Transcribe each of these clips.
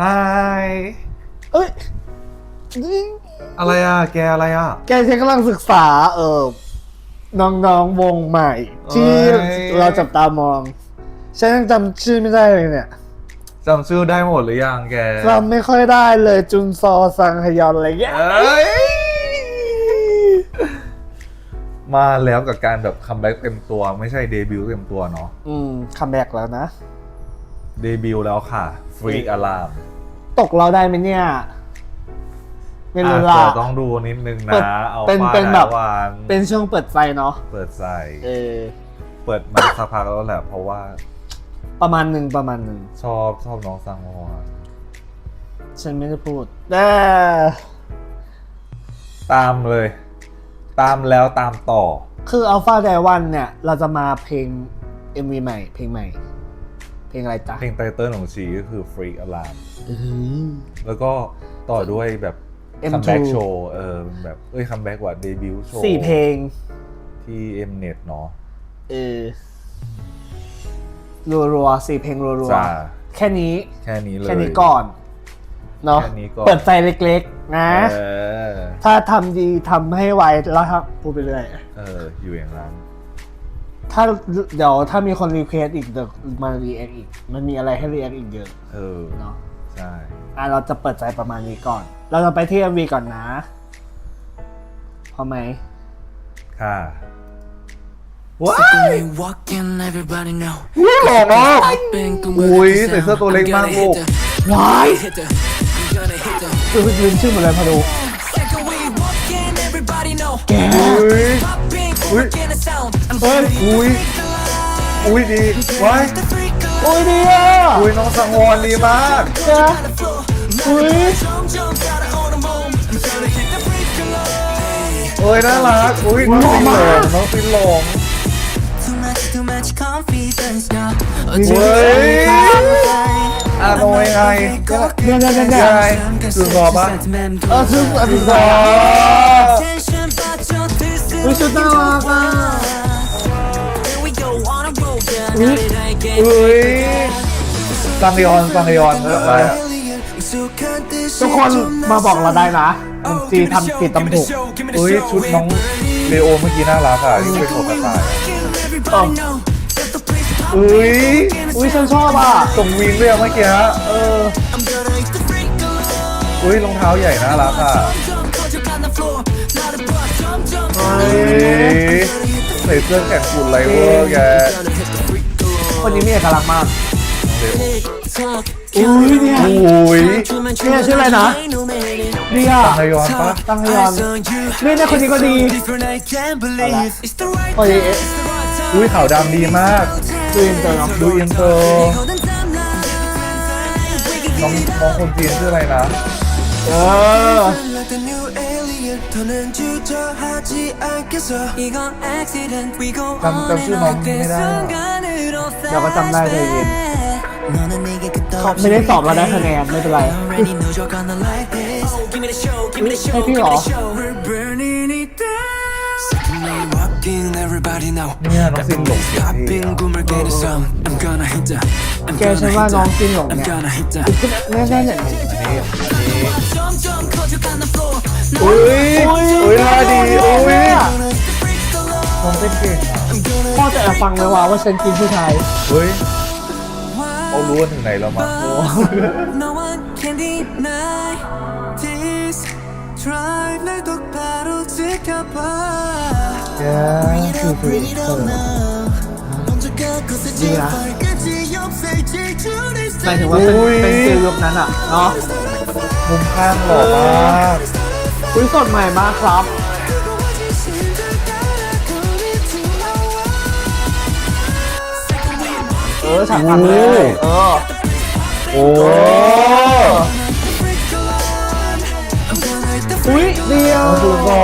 ฮายเอ้ย อะไรอะ แกอะไรอะ แกฉันกำลังศึกษา เออน้องๆวงใหม่ ที่เอ้ย เราจับตามองฉันยังจำชื่อไม่ได้เลยเนี่ยจำชื่อได้หมดหรือยังแกจำไม่ค่อยได้เลยจุนซอซังฮยอนอะไรเงี้ยเอ้ยมาแล้วกับการแบบคัมแบ็กเต็มตัว ไม่ใช่เดบิวต์เต็มตัวเนาะอืมคัมแบ็กแล้วนะ เดบิวต์แล้วค่ะฟรีกอะลามตกเราได้ไหมเนี่ยไม่อารู้จละจะต้องดูนิดนึงเปินะดเอาเป็นป้าเป็นแบบวันเป็นช่วงเปิดใจเนาะเปิดใส่เออเปิดมาสักพักแล้วแหละ เพราะว่าประมาณหนึ่งประมาณหนึ่งชอบชอบน้องซังวอนฉันไม่ได้พูดแต่ตามเลย ตามแล้วตามต่อ คืออัลฟาไดวันเนี่ย เราจะมาเพลง MV ใหม่เพลงใหม่ เพลงอะไรจ๊ะ เพลงไตเติ้ลของชีก็คือ Freak Alarm อื้อหือแล้วก็ต่อด้วยแบบ M2 คัมแบ็กโชว์เออเป็นแบบเอ้ยคัมแบ็กว่าเดบิวต์โชว์สี่เพลงที่ Mnet เนาะเออรัวๆสี่เพลงรัวจ้าๆแค่นี้ แค่นี้เลย แค่นี้ก่อนเนาะแค่นี้ก่อน เปิดใจเล็กๆ นะ เออถ้าทำดีทำให้ไวแล้วครับพูดไปเรื่อย เอออยู่อย่างนั้น ถ้าเดี๋ยวถ้ามีคนรีเควสอีกเดี๋ยวมารีแอคอีก มันมีอะไรให้รีแอคอีกเยอะเออเนาะใช่อะเราจะเปิดใจประมาณนี้ก่อน เราจะไปที่ MV ก่อนนะพอไหมค่ะ When we walk in, everybody know. หล่อมาก Bang, boom, อุ้ย hit the ใส่เสื้อ sound. ตัวเล็ก I'm มาก gonna ลู hit ก the, ว้าย hit the, I'm gonna hit the. คือลืมชื่อหมดเลยพอดู Second we walk in, everybody know. แก อุ้ย Popping, Ui. making a sound. I'm เฮ้ย gonna hit อุ้ยอุ้ยดีว้าย the freak alarm. โอ้ยดีอะอุ้ยน้องสังวอนดีมากแก On the floor. อุ้ย Jump, jump, gotta own a moment. I'm gonna hit the freak alarm. เอ้ยน่ารักอุ้ยน้องซินหลงน้องซินหลง Too much, too much confidence now. เฮ้ยอาโนยังไงเนี่ยเนี่ยเนี่ยเนี่ยยังไงคือรอปะเออชื่ออันนี้ก่ อนอุ้ยชุดน่ารักอะอุ้ยซังยอนซังยอนอะไรอะทุกคนมาบอกเราได้นะมันจีทำผิดตำถูกอุ้ยชุดน้องเลโอเมื่อกี้น่ารักอะที่เป็นหัวกระต่ายอะอุ้ยอุ้ยฉันชอบอะส่งวิงด้วยอะเมื่อกี้ฮะเอออุ้ยรองเท้าใหญ่น่ารักอะ ใส่เสื้อแขนกุดไลเวอร์แกคนนี้มีเอกลักษณ์มากเลโออุ้ยเนี่ยอุ้ยเนี่ยชื่ออะไรนะเดียซังยอนปะตั้งยอนเนี่ยเนี่ยคนนี้ก็ดีโอ้ยเอ๊ะอุ้ยขาวดำดีมากดูอินเตอร์เนาะดูอินเตอร์น้องน้องคนจีนชื่ออะไรนะเออ จำจำชื่อน้องไม่ได้อะ เดี๋ยวก็จำได้เลยเย็นเขาไม่ได้สอบเราได้คะแนนไม่เป็นไร ให้พี่หรอ Everybody know เนี่ยน้องซินหลงเสียงเท่ Popping อะ boomer get it sound I'm gonna hit the I'm แก gonna ฉัน hit ว่าน้อง the จินหลง I'm เนี่ย gonna hit the แน่แน่ๆเนี่ย อันนี้อันนี้ 점점 커져가는 floor อุ้ยอุ้ยท่าดีอุ้ยผมเป็นเก่งพ่อจะแอบฟังไหมว่าว่าฉันกินผู้ชายเฮ้ยเขารู้ว่าถึงไหนแล้วมั้งแย่คือคือดีนะหมายถึงว่าเป็นเป็นฟิลยกนั้นอะเนาะมุมข้างหล่อมาก คุณสดใหม่มากครับ เออฉากนั้นเลยเออ โอ้อุ้ยเดียวซูซอ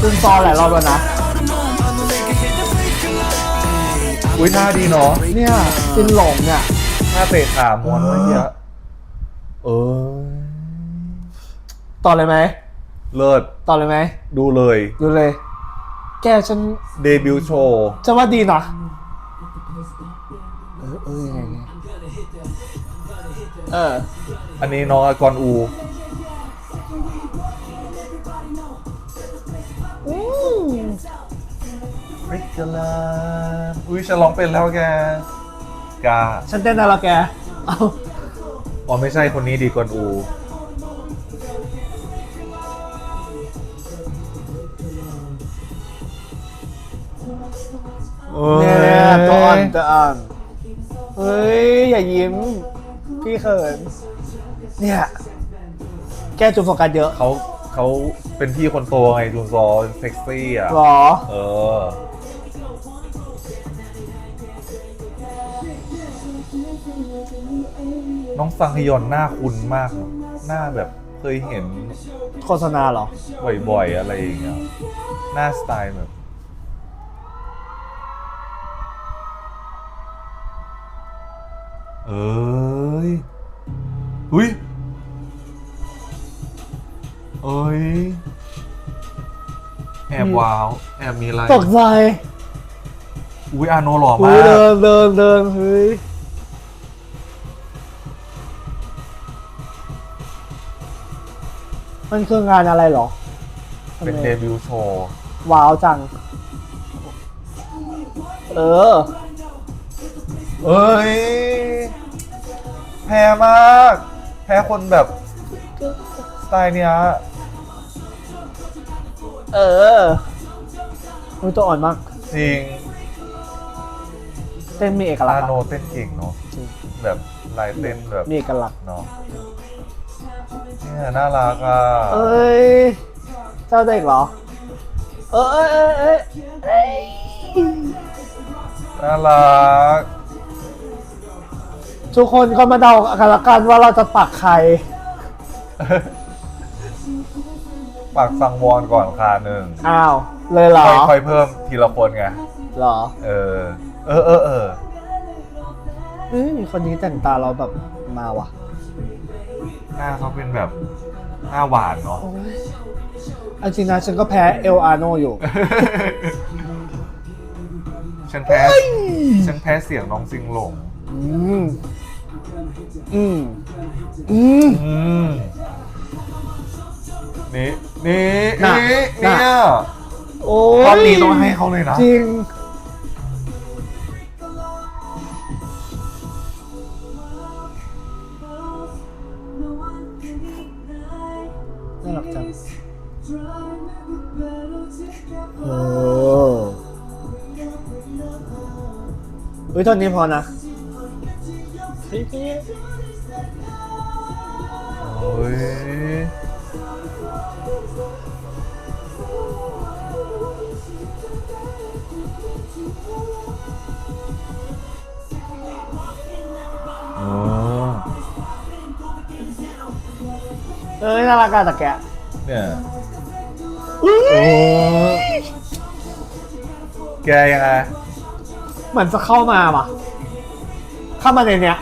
ซูซอหลายรอบแล้วนะอุ้ยน่าดีเนาะเนี่ยจินหลงเนี่ยท่าเตะขาม้นเมื่อกี้เออ ต่อเลยไหมเลิศต่อเลยไหมดูเลย ดูเลย แกฉันเดบิวต์โชว์จะว่าดีนะเออเออยังไงไงเอออันนี้น้องกอนอู อืมริกลาอุ้ยฉันร้องเป็นแล้วแกกาฉันเต้นได้แล้วแกเอาอ๋อไม่ใช่คนนี้ดีกอนอู เนี่ยตัวอ่อนตัวอ่อนเฮ้ย อย่ายิ้ม พี่เขิน เนี่ย แกจุดโฟกัสเยอะเขาเขาเป็นพี่คนโตไงจุนซอเซ็กซี่อะ หรอ เออ น้องซังฮยอนหน้าคุ้นมากเนอะหน้าแบบเคยเห็นโฆษณาเหรอ บ่อยๆ อะไรอย่างเงี้ย หน้าสไตล์แบบ เอ้ยอุ้ยเอ้ย แอบว้าว แอบมีอะไร ตกใจอุ้ยอาโนหล่ออุ้มายกเดินเดินเดินเฮ้ยมันคืองานอะไรเหรอเป็นทำไมเดบิวต์โชว์ว้าวจัง เออ เอ้ย แพ้มาก แพ้คนแบบสไตล์เนี้ยเออมันตัวอ่อนมาก จริงเต้นมีเอกลักอาษณ์โนอะเต้นเก่งเนาะจริงแบบลายเต้นแบบมีเอกลักษณ์เนาะเนี่ยน่ารักอะเอ้ย เจ้าเด็กเหรอ เออเอยเอยเอยเอ้ยน่ารัก ทุกคนก็มาเดากันละกันว่าเราจะปักใคร ปากสังวรก่อนคาหนึ่งอ้าว เลยเหรอ ค่อยๆเพิ่มทีละคนไง เหรอเออ เออเออเออเฮ้ยคนนี้แต่งตาเราแบบมาว่ะ หน้าเขาเป็นแบบหน้าหวานเนาะเอาจริงนะฉันก็แพ้เอลอาโนอยู่ ฉันแพ้ ฉันแพ้เสียงน้องซิงหลง อืม อืมอืมอืมนี่นี่น่ะนี่น่ะ เนี่ยโอ้รอบนี้ต้องให้เขาเลยนะ จริง น่ารักจังโอ้เฮ้ยตอนนี้พอนะ โอ้ยโอ้เอ้ยน่ารักอะต่แกะเนี่ยอุ๊โอ้แกยังไงเหมือนจะเข้ามาปะเข้ามาในเนี้ย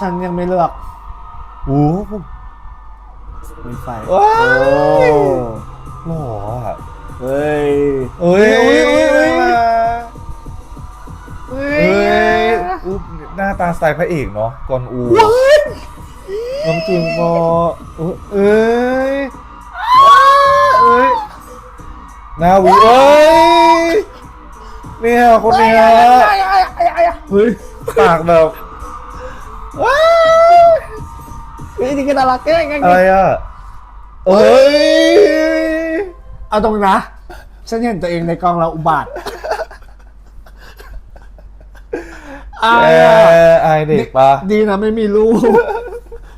ฉันยังไม่เลือกโอ้มีไฟว้ายโอ้หล่ออะเฮ้ยเอ้ยเอ้ยเอ้ยเอ้ยเอ้ยอุ๊ยหน้าตาสไตล์พระเอกเนาะกอนอูว้ายน้ำจึงพอเอ้ยเอ้ยหนาวิเอ้ยเนี่ยคนเนี้ยเฮ้ยปากแบบ เฮ้ยนี่ก็น่ารักแกงอะไรอะเอ้ยเอาตรงนะ ฉันเห็นตัวเองในกล้องแล้วอุบาทอาแอยอะอายเด็กปะดีนะไม่มีลูก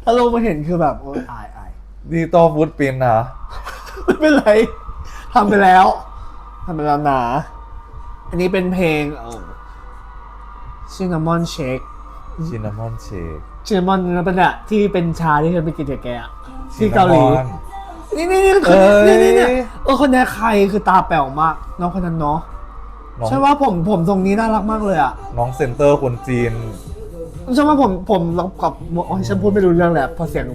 ถ้าลูกมาเห็นคือแบบโอ๊ยอายอายดีต่อฟุตปินนะไม่เป็นไรทำไปแล้วทำไปแล้วนะอันนี้เป็นเพลงเออชินนามอนเชคชินนามอนเชค ชินนามอนนั่นเป็นอะที่เป็นชาที่เคยไปกินกับแกอะที่เกาหลีนี่นี่นี่เอ้ยนี่นี่นี่เออคนนี้ใครคือตาแป๋วมากน้องคนนั้นเนาะน้องใช่ว่าผมผมทรงนี้น่ารักมากเลยอะน้องเซนเตอร์คนจีน ใช่ว่าผมผมรับกับโอ้ยฉันพูดไม่รู้เรื่องแหละพอเสียง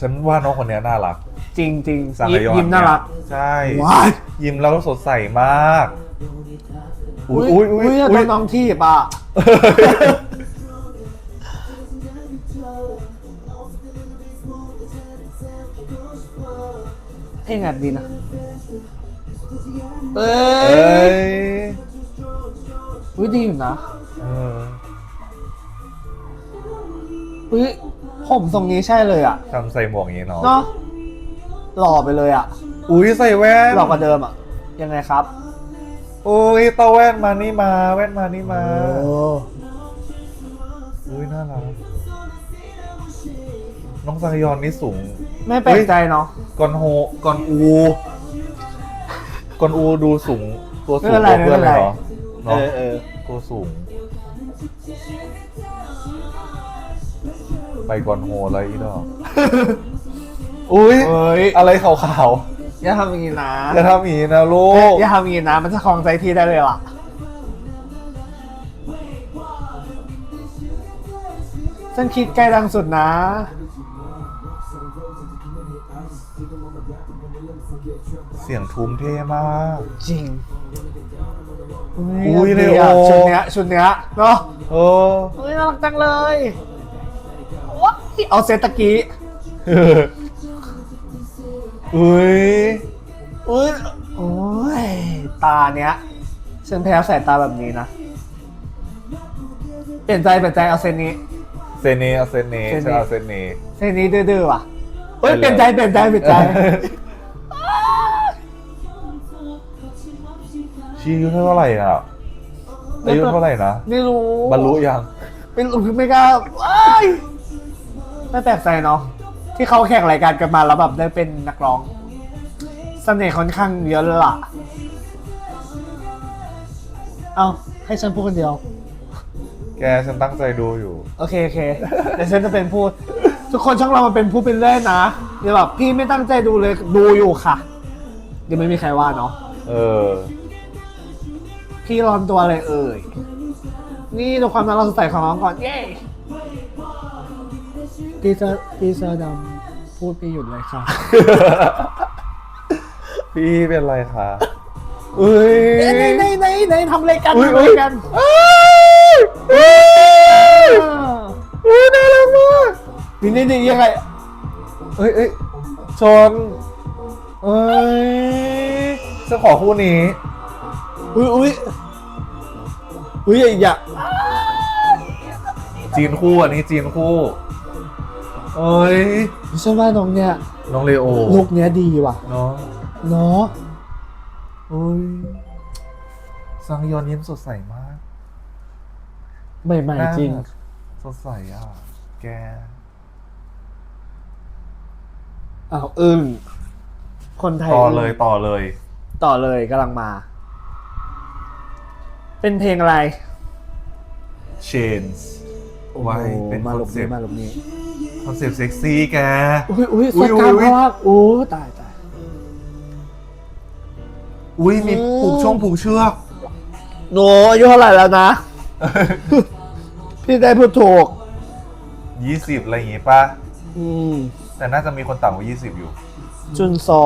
ฉันว่าน้องคนเนี้ยน่ารักจริงจริงสังยิ้มยอนยิ้มน่ารักใช่ ว้ายยิ้มแล้วสดใสมาก อุ้ยอุ้ยอุ้ยอุ้ยอุ้ตอยนน้องทีบอะ เพลงอัดดีนะเอ้เอ้ยยอุ้ยดีอยู่นะเอออุ้ยผมทรงนี้ใช่เลยอะทำใส่หมวกอย่างนี้เนาะเนาะหล่อไปเลยอะอุ้ยใส่แว่นหล่อกว่าเดิมอะ ยังไงครับอุ้ยตาแว่นมานี่มาแว่นมานี่มาโอ้อุ้ยน่ารักน้องซังยอนนี่สูง ไม่แปลกใจเนาะกอนโฮกอนอูกอนอูดูสูง ตัวสูงไม่เป็นไรกว่าเพื่อนเลยเหรอไม่เนาะเป็นไรเออเออตัวสูง ไปกอนโฮอะไรอีดอกอุ้ยเอ้ยอะไรขาวอย่าทำอย่างนี้นะๆจะทำอย่างนี้นะลูเอ้ยกอย่าทำอย่างนี้นะมันจะคลองใจพี่ได้เลยล่ะฉันคิดใกล้ดังสุดนะ เสียงทุ้มเท่มาก จริงอุ้ยดีะเลโอชุดเนี้ยชุดเนี้ยเนาะเอออุ้ยน่ารักจังเลยว้ายเอาเซตตะกี้อุ้ยอุ้ยโอ้ยตาเนี้ยฉันแพ้สายตาแบบนี้นะเปลี่ยนใจเปลี่ยนใจเอาเซนนี้ เซนีเอาเซนีเซนีใช่เอาเซนีเซนนี้ดื้อๆว่ะเฮ้ยไปเลยเปลี่ยนใจเปลี่ยนใจเปลี่ยนใจ ชีอายุเท่าไหร่อะอายุเท่าไหร่นะไม่รู้บรรลุยังไม่รู้ไม่กล้าอ้ายไม่แปลกใจเนาะที่เขาแข่งรายการกันมาแล้วแบบได้เป็นนักร้องเสน่ห์ค่อนข้างเยอะเลยล่ะ เอาให้ฉันพูดคนเดียว แกฉันตั้งใจดูอยู่ โอเคโอเคเดี๋ยวฉันจะเป็นพูด ทุกคนช่องเรามันเป็นผู้เป็นเล่นนะเดี๋ยวแบบพี่ไม่ตั้งใจดูเลยดูอยู่ค่ะ เดี๋ยวไม่มีใครว่าเนาะเออ พี่ร้อนตัวอะไรเอ่ย นี่ดูความน่ารักสดใสของน้องก่อน เย้พี่เสื้อพี่เสื้อดำพูดไม่หยุดเลยค่ะ พี่เป็นไรคะเอ้ยไหนไหนไหนไหนทำอะไรกันอุ๊ยทำอะไรกันอุ้ยอุ้ยน่ารักมากนี่นี่นี่ยังไงเอ้ยเอ้ยชนเอ้ยฉันขอคู่นี้ อุ้ยอุ้ยอุ้ยอย่าอย่าจีนคู่อันนี้จีนคู่เอ้ยฉันว่าน้องเนี่ยน้องเลโอลุกเนี้ยดีว่ะเนาะเนาะเอ้ยซังยอนยิ้มสดใสมากใหม่ๆจริงน่าสดใสอะ แกอ้าวอึ้งคนไทยต่อเลยต่อเลย ต่อเลยกำลังมา เป็นเพลงอะไร Chains ไว้เป็นมาคหลอนบเซ็นี้ปต์มาหลบนี้คอนเซ็ปต์เซ็กซี่แก อุ้ยอุ้ยอุ๊สยกาอุ๊ย มากโอ้ตายตาย อุ้ยมีอืม ผูกช่องผูกเชือก หนูอายุเท่าไหร่แล้วนะ พี่ได้พูดถูก ยี่สิบอะไรอย่างงี้ป่ะ อืม แต่น่าจะมีคนต่ำกว่ายี่สิบอยู่ จุนซอ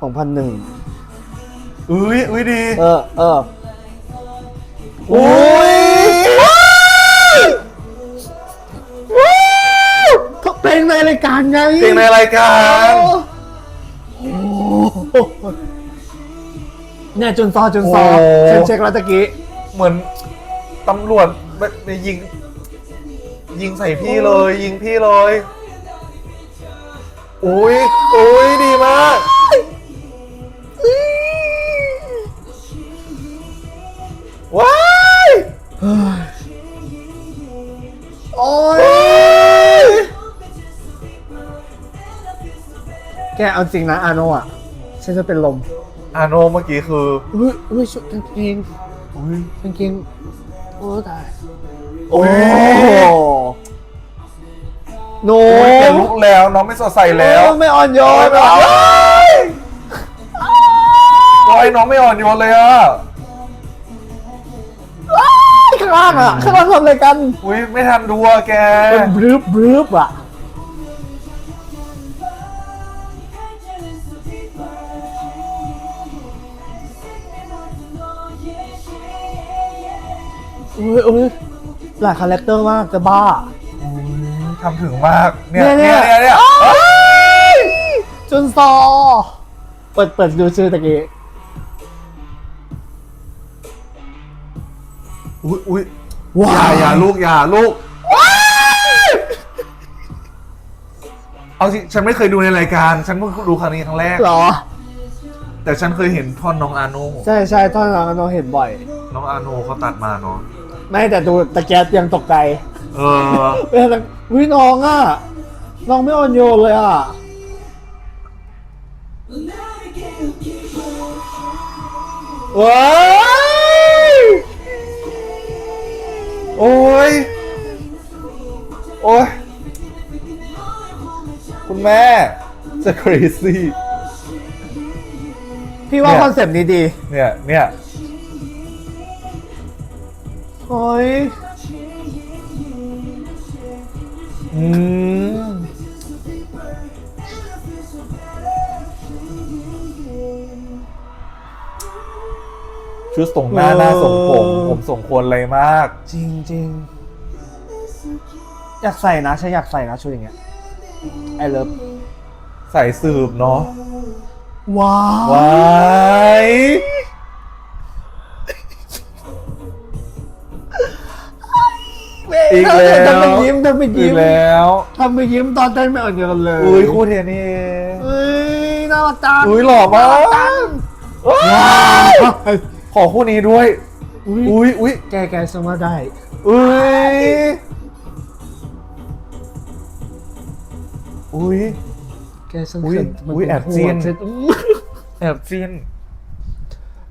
สองพันหนึ่ง อุ้ยอุ้ยดีเออเอออุ้ยเพลงในรายการไงเพลงในรายการโอ้โหเนี่ยจุนซอจุนซอเช็คเช็คแล้วตะกี้ เหมือนตำรวจไปยิง ยิงใส่พี่เลย ยิงพี่เลยอุ้ยอุ้ยดี แกเอาจริงนะอาโนะอะ ฉันจะเป็นลมอาโนเมื่อกี้คืออุ้ยอุ้ยชุดกางเกงอุ้ยกางเกงโอ้ตายโอ้ยโนโอ้ยเปลี่ยนลุกแล้วน้องไม่สดใสแล้วไม่อ่อนโยโอ้ยนไม่อ่อนโยนโอ้ยน้องไม่อ่อนโยนเลยอะข้างล่างอะข้างล่างทำอะไรกันอุ้ยไม่ทันดูอะแกเป็นบรึบบรึบอะ อุ้ยอุ้ยหลายคาแรคเตอร์มากจะบ้าอุ๊ยทำถึงมากเนี่ยเนี่เนี่ยยเนี่ยเนี่ยอ้าวเอ้ยจุนซอ เปิดเปิดดูชื่อตะกี้อุ้ยอุ้ยว้าอย่าอย่าลูกอย่าลูก เอาสิฉันไม่เคยดูในรายการ ฉันเพิ่งดูครั้งนี้ครั้งแรกเหรอ แต่ฉันเคยเห็นท่อนน้องอาโนใช่ใช่ท่อนนั้นเราเห็นบ่อย น้องอาโนเขาตัดมาเนาะ ไม่แต่ดูตะแกรงยังตกใจเออเวลาวิน้องอะ น้องไม่อ่อนโยนเลยอะ ว้ายโอ้ย โอ้ย คุณแม่จะ crazy พี่ว่าเนี่ยคอนเซปต์นี้ดี เนี่ยเนี่ย โอ้ยอืมชุดส่งหน้าเออหน้าส่งผม ผมส่งควรอะไรมาก จริงจริงอยากใส่นะฉันอยากใส่นะชุดอย่างเงี้ยไอเลิฟใส่สืบเนาะว้าวว้าย อีกแล้วทำไปยิ้มทำไปอียิ้กมแล้วทำไปยิ้มตอนเต้นไม่อ่อนโยนเลยอุ้ยคู่เทนี่เองเอ้ยน่ารักจังอุ้ยหล่อมากว้าวขอคู่นี้ด้วย อุ้ยอุ้ยแกแกสมาได้อุ้ยอุ้ยแกสมอุ๊ยมันอุ๊ยเป็นแอบจิ้นหัวเซ็ตแอบฟิน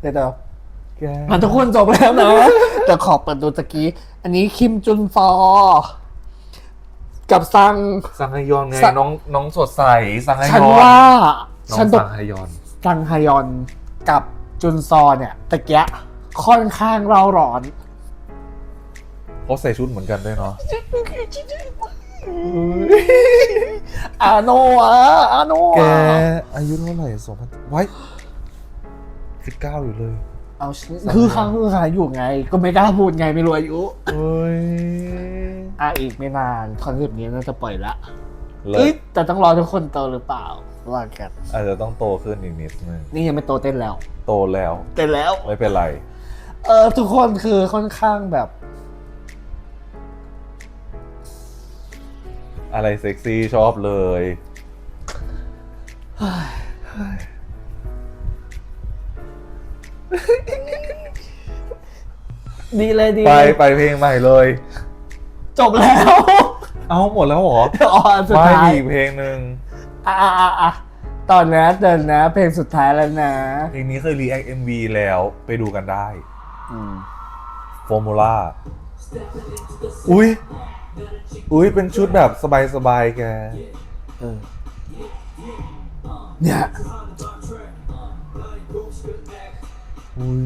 เดี๋ยวเดี๋ยวแกมาทุกคนจบแล้วนะ แต่ขอเปิดดูตะกี้ อันนี้คิมจุนฟอกับซัง สังฮยอนไงสัง น้องน้องสดใสสังฮยอนฉันว่า น้องฉันตสักงฮยอน ซังฮยอนกับจุนซอเนี่ยตะเกียะค่อนข้างเราร้อน เขาใส่ชุดเหมือนกันด้วยเนาะอาโนะอาโนะแกอายุเท่าไหร่สองพันไว้สิบเก้าอยู่เลย เอาคือค้างคือค้างอยู่ไง ก็ไม่กล้าพูดไงไม่รู้อายุเอ้ยอะอีกไม่นานคอนเซปต์นี้น่าจะปล่อยละเลิเอ้ยศแต่ต้องรอทุกคนโตหรือเปล่าว่ากันอาจจะต้องโตขึ้นอีกนิดนึงนี่ยังไม่โตเต้นแล้ว โตแล้ว เต้นแล้ว ไม่เป็นไร เออทุกคนคือค่อนข้างแบบอะไรเซ็กซี่ชอบเลย ดีเลยดีไปไปเพลงใหม่เลย จบแล้วเอาหมดแล้วเหรออ๋ออันสุดไม่ท้ายอีกเพลงหนึ่งอะอะอะอะตอนนี้เดินนะ เพลงสุดท้ายแล้วนะเพลงนี้เคยรีแอคเอ็มวีแล้วไปดูกันได้ อืม ฟอร์มูล่า อุ้ย อุ้ย เป็นชุดแบบสบายๆ แก เออเนี่ย อุ้ย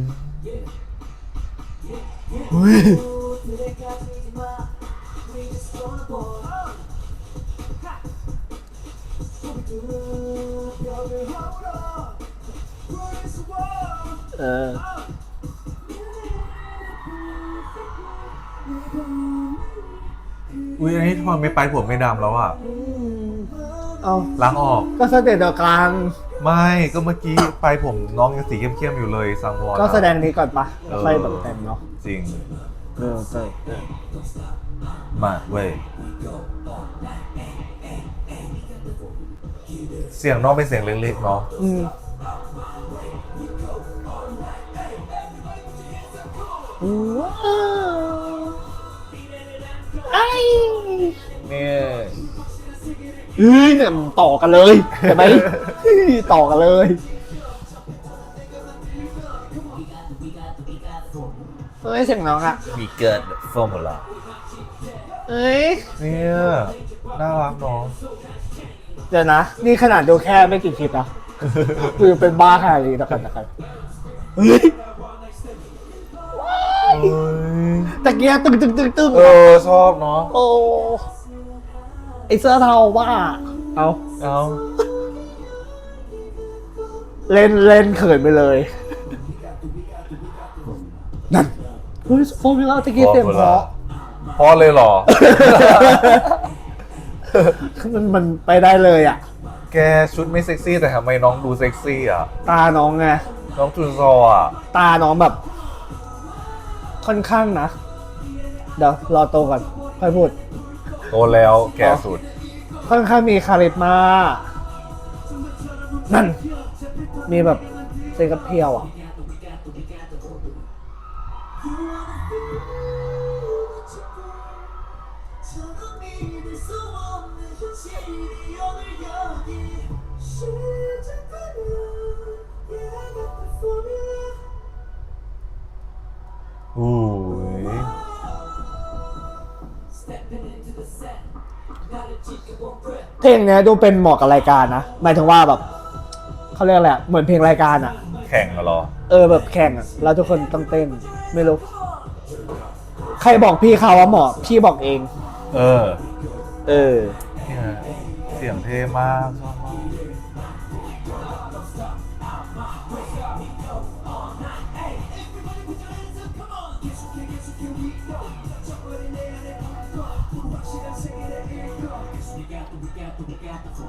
อุ้ยเอออุ้ยอันนี้ทอนไม่ไปผมไม่ดำแล้วอะเอาล้างออก ก็สเตจเดียวกัน ไม่ก็เมื่อกี้ไปผมน้องยังสีเข้มๆอยู่เลยซังวอนก็แสดงนี้ก่อนปะเออค่อยแบบเต็มเนาะจริงเออใช่มาเว้ยเสียงน้องเป็นเสียงเล็กๆเนาะอืมว้าวไอ้เนี่ยเฮ้ยเนี่ยมันต่อกันเลยเห็นไหม ต่อกันเลย เฮ้ยเสียงน้องอะมีเกิดฟอร์มูล่าเฮ้ย เนี่ยน่ารักเนาะเดี๋ยวนะ นี่ขนาดดูแค่ไม่กี่คลิปนะคือเป็นบ้าขนาดนี้นะกันนะครับเฮ้ยเอ้ยตะเกียตึงตึงตึงตึงเออชอบเนาะโอ้ไอเสื้อเทาว่าเอาเอา เล่นเล่นเขินไปเลย นั่นเฮ้ยโฟมิล่าตะกี้เสียงเพราะพอเลยเหรอ มันมันไปได้เลยอะ แกชุดไม่เซ็กซี่แต่ทำไมน้องดูเซ็กซี่อะ ตาน้องไง น้องจุนซออะ ตาน้องแบบ ค่อนข้างนะ เดี๋ยวรอโตก่อน ค่อยพูด โตแล้วแก่สุด ค่อนข้างมีคาริสมานั่น มีแบบเซ็กกับเพียวอะอู้ยเพลงเนี้ยดูเป็นเหมาะกับรายการนะ หมายถึงว่าแบบ เขาเรียกอะไรอะเหมือนเพลงรายการอะ แข่งเหรอ เออแบบแข่งอะแล้วทุกคนต้องเต้นไม่รู้ ใครบอกพี่เขาว่าเหมาะพี่บอกเอง เออเออ เนี่ยเสียงเท่มากชอบมาก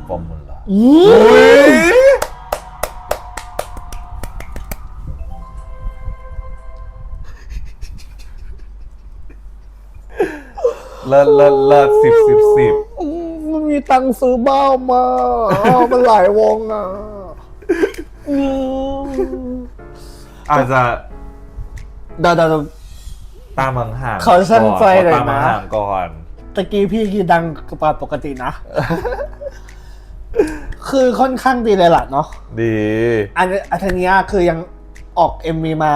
ฟอร์มูล่าอืม เลิศเลิศเลิศสิบสิบสิบมันมีตังค์ซื้อบ้ามาอ้าวมันหลายวงอะอืมอาจจะเดี๋ยวเดี๋ยวเดี๋ยวตามห่างๆขอสั้นก่ไฟหน่อยนะขตามห่างๆก่อน ตะกี้พี่คือดังกว่าปกตินะ คือค่อนข้างดีเลยล่ะเนาะ ดี อันอันเนี้ยคือยังออกเอ็มวีมา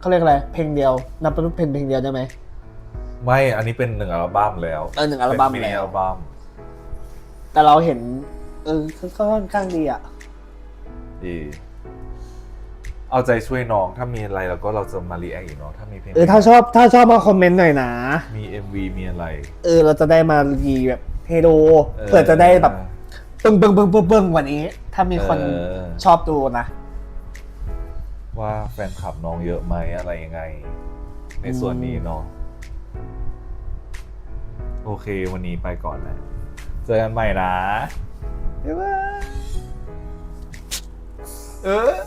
เขาเรียกอะไร เพลงเดียว นับเป็นเพลงเพลงเดียวได้ไหม ไม่อันนี้เป็นหนึ่งอัลบั้มแล้วเออหนึ่งอัลบั้มเป็นมินิแล้ว อัลบั้มแต่เราเห็น เออคือก็ค่อนข้างดีอะ ดีเอาใจช่วยน้องถ้ามีอะไรแล้วก็เราจะมารีแอคอีกเนาะถ้ามีเพลงเออถ้าชอบถ้าชอบมาคอมเมนต์หน่อยนะ มี MV มีอะไรเออ เราจะได้มารีแบบให้ดูเออ เผื่อจะได้แบบปึ้งปึ้งปึ้งปึ้งปึ้งกว่านี้ ถ้ามีคนเออ ชอบดูนะ ว่าแฟนคลับน้องเยอะไหมอะไรยังไง ในส่วนนี้เนาะ โอเค วันนี้ไปก่อนนะ เจอกันใหม่นะบ๊ายบายเออ